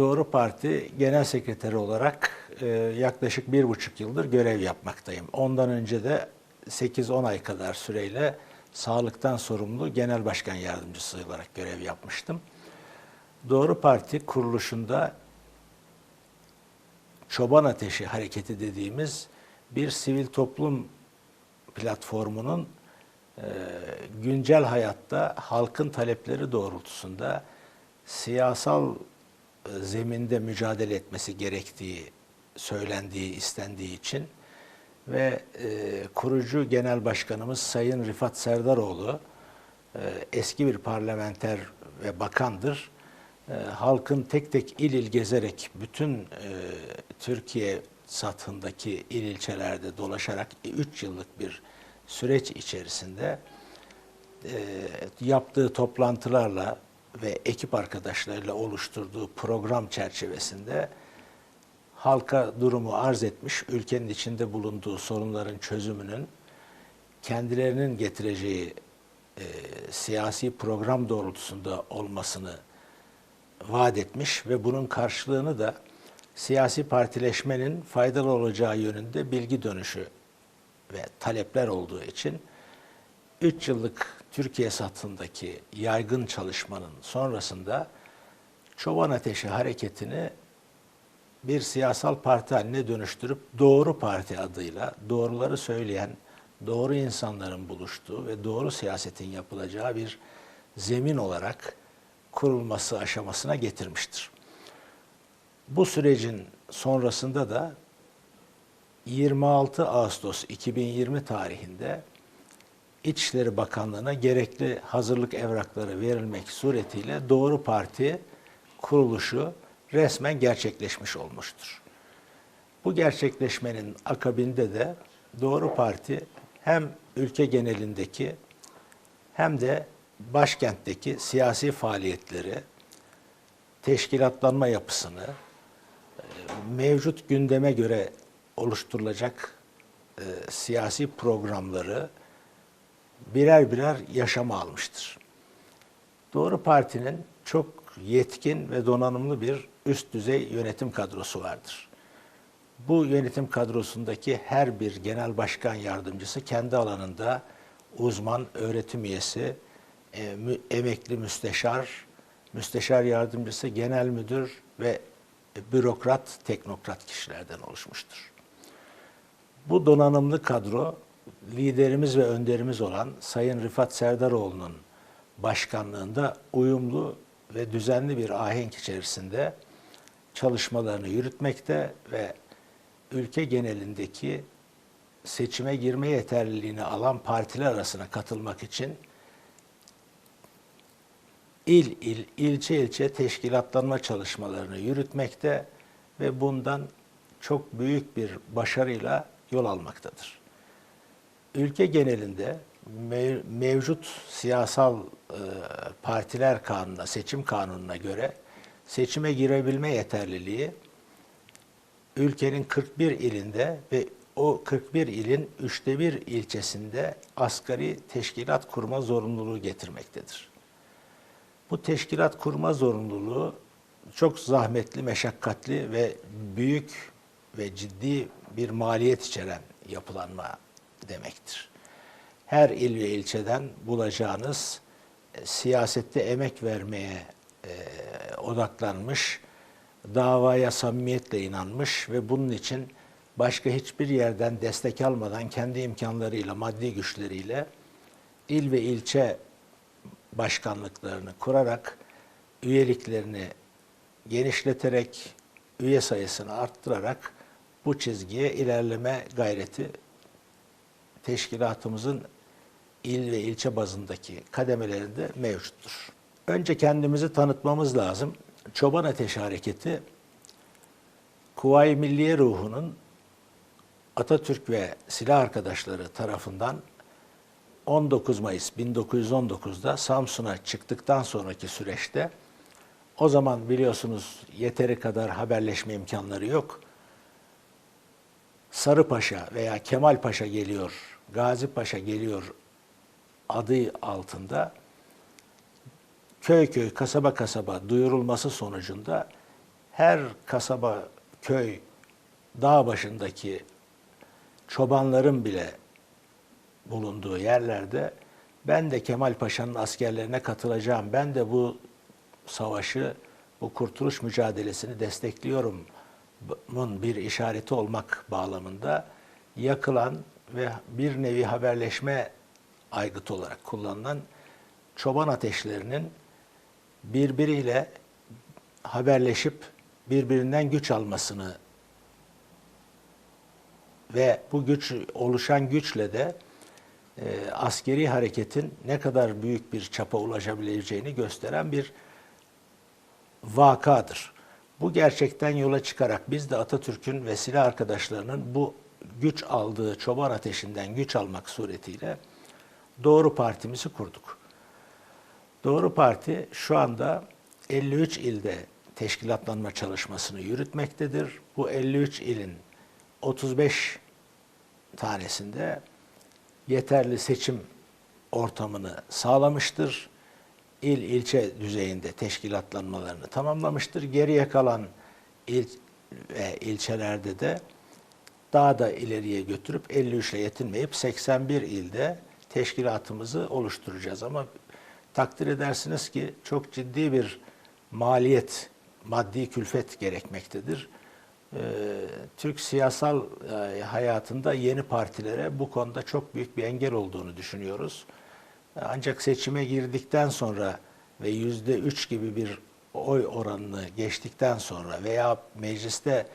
Doğru Parti Genel Sekreteri olarak e, yaklaşık bir buçuk yıldır görev yapmaktayım. Ondan önce de 8-10 ay kadar süreyle sağlıktan sorumlu Genel Başkan Yardımcısı olarak görev yapmıştım. Doğru Parti kuruluşunda Çoban Ateşi Hareketi dediğimiz bir sivil toplum platformunun e, güncel hayatta halkın talepleri doğrultusunda siyasal zeminde mücadele etmesi gerektiği söylendiği, istendiği için ve e, kurucu genel başkanımız Sayın Rifat Serdaroğlu e, eski bir parlamenter ve bakandır. E, halkın tek tek il il gezerek bütün e, Türkiye sathındaki il ilçelerde dolaşarak 3 yıllık bir süreç içerisinde e, yaptığı toplantılarla ve ekip arkadaşlarıyla oluşturduğu program çerçevesinde halka durumu arz etmiş, ülkenin içinde bulunduğu sorunların çözümünün kendilerinin getireceği e, siyasi program doğrultusunda olmasını vaat etmiş ve bunun karşılığını da siyasi partileşmenin faydalı olacağı yönünde bilgi dönüşü ve talepler olduğu için 3 yıllık Türkiye satındaki yaygın çalışmanın sonrasında Çoban Ateşi hareketini bir siyasal parti haline dönüştürüp Doğru Parti adıyla doğruları söyleyen, doğru insanların buluştuğu ve doğru siyasetin yapılacağı bir zemin olarak kurulması aşamasına getirmiştir. Bu sürecin sonrasında da 26 Ağustos 2020 tarihinde İçişleri Bakanlığı'na gerekli hazırlık evrakları verilmek suretiyle Doğru Parti kuruluşu resmen gerçekleşmiş olmuştur. Bu gerçekleşmenin akabinde de Doğru Parti hem ülke genelindeki hem de başkentteki siyasi faaliyetleri, teşkilatlanma yapısını, e, mevcut gündeme göre oluşturulacak e, siyasi programları birer birer yaşama almıştır. Doğru Parti'nin çok yetkin ve donanımlı bir üst düzey yönetim kadrosu vardır. Bu yönetim kadrosundaki her bir genel başkan yardımcısı kendi alanında uzman, öğretim üyesi, e, emekli müsteşar, müsteşar yardımcısı, genel müdür ve bürokrat, teknokrat kişilerden oluşmuştur. Bu donanımlı kadro liderimiz ve önderimiz olan Sayın Rifat Serdaroğlu'nun başkanlığında uyumlu ve düzenli bir ahenk içerisinde çalışmalarını yürütmekte ve ülke genelindeki seçime girme yeterliliğini alan partiler arasına katılmak için il il, ilçe ilçe teşkilatlanma çalışmalarını yürütmekte ve bundan çok büyük bir başarıyla yol almaktadır. Ülke genelinde mev- mevcut siyasal e, partiler kanununa, seçim kanununa göre seçime girebilme yeterliliği ülkenin 41 ilinde ve o 41 ilin üçte bir ilçesinde asgari teşkilat kurma zorunluluğu getirmektedir. Bu teşkilat kurma zorunluluğu çok zahmetli, meşakkatli ve büyük ve ciddi bir maliyet içeren yapılanma demektir. Her il ve ilçeden bulacağınız e, siyasette emek vermeye e, odaklanmış, davaya samimiyetle inanmış ve bunun için başka hiçbir yerden destek almadan kendi imkanlarıyla, maddi güçleriyle il ve ilçe başkanlıklarını kurarak üyeliklerini genişleterek, üye sayısını arttırarak bu çizgiye ilerleme gayreti teşkilatımızın il ve ilçe bazındaki kademelerinde mevcuttur. Önce kendimizi tanıtmamız lazım. Çoban Ateşi Hareketi, Kuvayi Milliye ruhunun Atatürk ve silah arkadaşları tarafından 19 Mayıs 1919'da Samsun'a çıktıktan sonraki süreçte o zaman biliyorsunuz yeteri kadar haberleşme imkanları yok. Sarı Paşa veya Kemal Paşa geliyor, Gazi Paşa geliyor adı altında köy köy, kasaba kasaba duyurulması sonucunda her kasaba, köy, dağ başındaki çobanların bile bulunduğu yerlerde ben de Kemal Paşa'nın askerlerine katılacağım. Ben de bu savaşı, bu kurtuluş mücadelesini destekliyorum bunun bir işareti olmak bağlamında yakılan ve bir nevi haberleşme aygıtı olarak kullanılan çoban ateşlerinin birbiriyle haberleşip birbirinden güç almasını ve bu güç oluşan güçle de e, askeri hareketin ne kadar büyük bir çapa ulaşabileceğini gösteren bir vakadır. Bu gerçekten yola çıkarak biz de Atatürk'ün ve silah arkadaşlarının bu güç aldığı çoban ateşinden güç almak suretiyle Doğru Partimizi kurduk. Doğru Parti şu anda 53 ilde teşkilatlanma çalışmasını yürütmektedir. Bu 53 ilin 35 tanesinde yeterli seçim ortamını sağlamıştır. İl ilçe düzeyinde teşkilatlanmalarını tamamlamıştır. Geriye kalan il ve ilçelerde de daha da ileriye götürüp 53 ile yetinmeyip 81 ilde teşkilatımızı oluşturacağız. Ama takdir edersiniz ki çok ciddi bir maliyet, maddi külfet gerekmektedir. Ee, Türk siyasal e, hayatında yeni partilere bu konuda çok büyük bir engel olduğunu düşünüyoruz. Ancak seçime girdikten sonra ve yüzde üç gibi bir oy oranını geçtikten sonra veya mecliste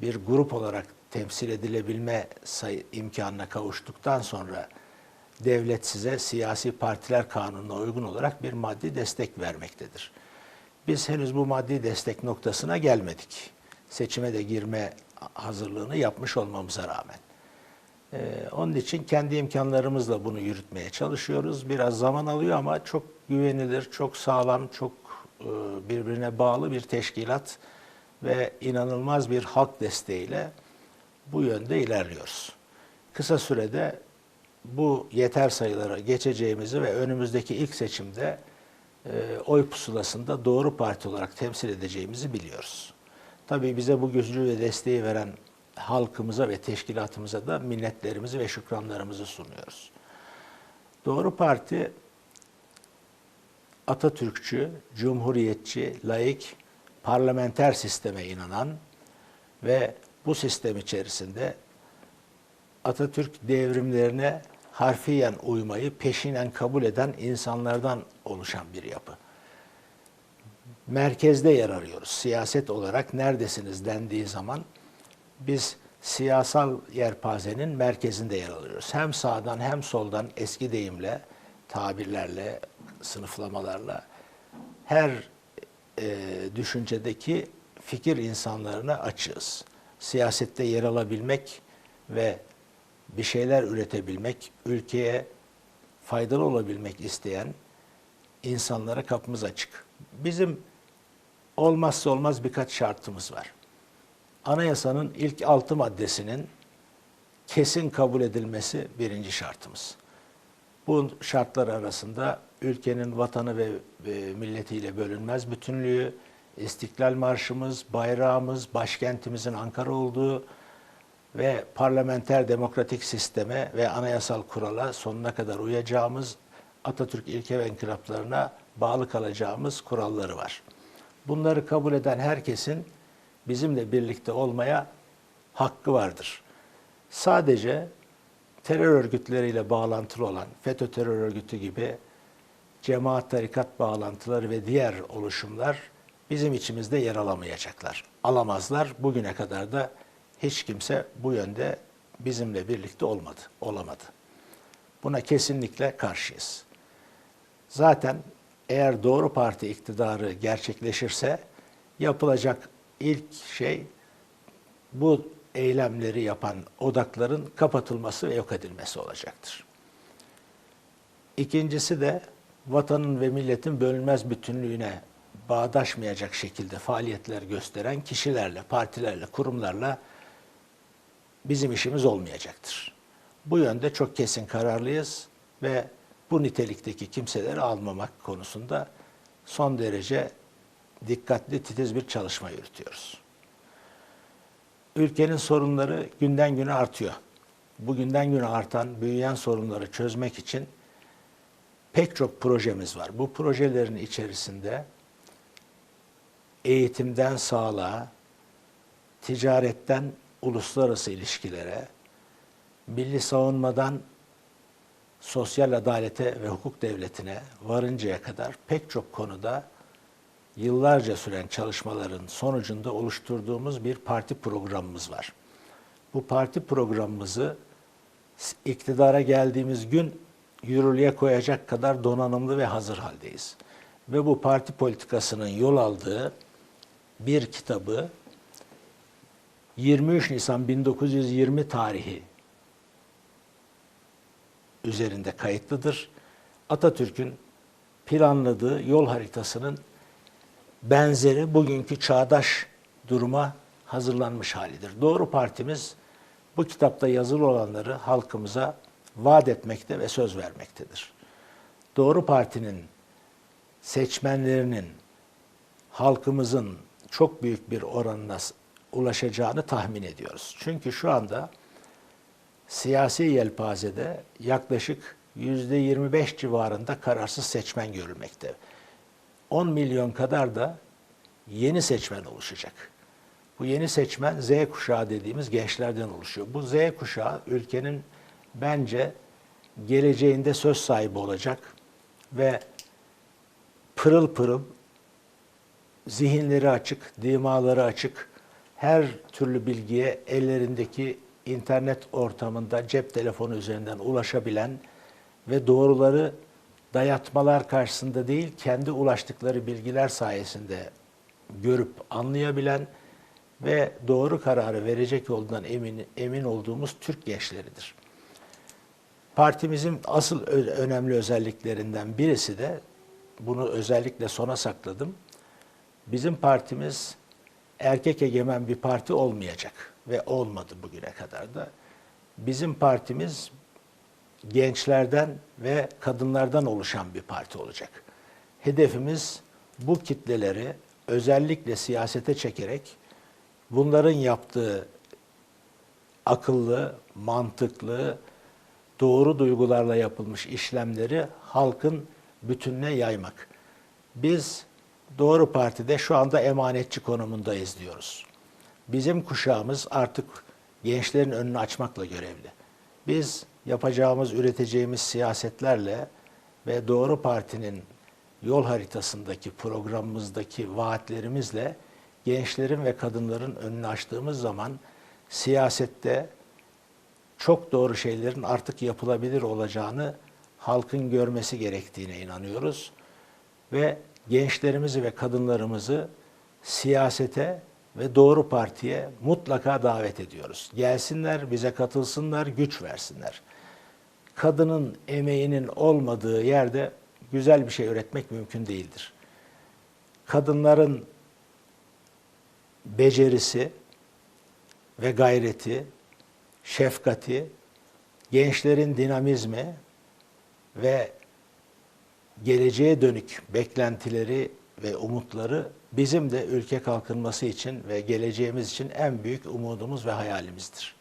bir grup olarak temsil edilebilme sayı, imkanına kavuştuktan sonra devlet size siyasi partiler kanununa uygun olarak bir maddi destek vermektedir. Biz henüz bu maddi destek noktasına gelmedik. Seçime de girme hazırlığını yapmış olmamıza rağmen. Ee, onun için kendi imkanlarımızla bunu yürütmeye çalışıyoruz. Biraz zaman alıyor ama çok güvenilir, çok sağlam, çok e, birbirine bağlı bir teşkilat ve inanılmaz bir halk desteğiyle bu yönde ilerliyoruz. Kısa sürede bu yeter sayılara geçeceğimizi ve önümüzdeki ilk seçimde e, oy pusulasında doğru parti olarak temsil edeceğimizi biliyoruz. Tabii bize bu gücü ve desteği veren halkımıza ve teşkilatımıza da minnetlerimizi ve şükranlarımızı sunuyoruz. Doğru Parti Atatürkçü, cumhuriyetçi, laik, parlamenter sisteme inanan ve bu sistem içerisinde Atatürk devrimlerine harfiyen uymayı peşinen kabul eden insanlardan oluşan bir yapı. Merkezde yer arıyoruz. Siyaset olarak neredesiniz dendiği zaman biz siyasal yerpazenin merkezinde yer alıyoruz. Hem sağdan hem soldan eski deyimle, tabirlerle, sınıflamalarla her e, düşüncedeki fikir insanlarına açığız. Siyasette yer alabilmek ve bir şeyler üretebilmek, ülkeye faydalı olabilmek isteyen insanlara kapımız açık. Bizim olmazsa olmaz birkaç şartımız var. Anayasanın ilk altı maddesinin kesin kabul edilmesi birinci şartımız. Bu şartlar arasında ülkenin vatanı ve, milletiyle bölünmez bütünlüğü, İstiklal Marşımız, bayrağımız, başkentimizin Ankara olduğu ve parlamenter demokratik sisteme ve anayasal kurala sonuna kadar uyacağımız Atatürk ilke ve inkılaplarına bağlı kalacağımız kuralları var. Bunları kabul eden herkesin bizimle birlikte olmaya hakkı vardır. Sadece terör örgütleriyle bağlantılı olan FETÖ terör örgütü gibi cemaat tarikat bağlantıları ve diğer oluşumlar bizim içimizde yer alamayacaklar. Alamazlar. Bugüne kadar da hiç kimse bu yönde bizimle birlikte olmadı, olamadı. Buna kesinlikle karşıyız. Zaten eğer doğru parti iktidarı gerçekleşirse yapılacak ilk şey bu eylemleri yapan odakların kapatılması ve yok edilmesi olacaktır. İkincisi de vatanın ve milletin bölünmez bütünlüğüne bağdaşmayacak şekilde faaliyetler gösteren kişilerle, partilerle, kurumlarla bizim işimiz olmayacaktır. Bu yönde çok kesin kararlıyız ve bu nitelikteki kimseleri almamak konusunda son derece dikkatli, titiz bir çalışma yürütüyoruz. Ülkenin sorunları günden güne artıyor. Bu günden güne artan, büyüyen sorunları çözmek için pek çok projemiz var. Bu projelerin içerisinde eğitimden sağlığa, ticaretten uluslararası ilişkilere, milli savunmadan sosyal adalete ve hukuk devletine varıncaya kadar pek çok konuda yıllarca süren çalışmaların sonucunda oluşturduğumuz bir parti programımız var. Bu parti programımızı iktidara geldiğimiz gün yürürlüğe koyacak kadar donanımlı ve hazır haldeyiz. Ve bu parti politikasının yol aldığı bir kitabı 23 Nisan 1920 tarihi üzerinde kayıtlıdır. Atatürk'ün planladığı yol haritasının benzeri bugünkü çağdaş duruma hazırlanmış halidir. Doğru Partimiz bu kitapta yazılı olanları halkımıza vaat etmekte ve söz vermektedir. Doğru Parti'nin seçmenlerinin halkımızın çok büyük bir oranına ulaşacağını tahmin ediyoruz. Çünkü şu anda siyasi yelpazede yaklaşık yüzde 25 civarında kararsız seçmen görülmekte. 10 milyon kadar da yeni seçmen oluşacak. Bu yeni seçmen Z kuşağı dediğimiz gençlerden oluşuyor. Bu Z kuşağı ülkenin bence geleceğinde söz sahibi olacak ve pırıl pırıl zihinleri açık, dimaları açık, her türlü bilgiye ellerindeki internet ortamında cep telefonu üzerinden ulaşabilen ve doğruları dayatmalar karşısında değil, kendi ulaştıkları bilgiler sayesinde görüp anlayabilen ve doğru kararı verecek olduğundan emin, emin olduğumuz Türk gençleridir. Partimizin asıl önemli özelliklerinden birisi de, bunu özellikle sona sakladım, bizim partimiz erkek egemen bir parti olmayacak ve olmadı bugüne kadar da. Bizim partimiz gençlerden ve kadınlardan oluşan bir parti olacak. Hedefimiz bu kitleleri özellikle siyasete çekerek bunların yaptığı akıllı, mantıklı, doğru duygularla yapılmış işlemleri halkın bütününe yaymak. Biz Doğru Parti'de şu anda emanetçi konumundayız diyoruz. Bizim kuşağımız artık gençlerin önünü açmakla görevli. Biz yapacağımız, üreteceğimiz siyasetlerle ve Doğru Parti'nin yol haritasındaki programımızdaki vaatlerimizle gençlerin ve kadınların önünü açtığımız zaman siyasette çok doğru şeylerin artık yapılabilir olacağını halkın görmesi gerektiğine inanıyoruz. Ve gençlerimizi ve kadınlarımızı siyasete ve doğru partiye mutlaka davet ediyoruz. Gelsinler, bize katılsınlar, güç versinler. Kadının emeğinin olmadığı yerde güzel bir şey üretmek mümkün değildir. Kadınların becerisi ve gayreti, şefkati, gençlerin dinamizmi ve geleceğe dönük beklentileri ve umutları bizim de ülke kalkınması için ve geleceğimiz için en büyük umudumuz ve hayalimizdir.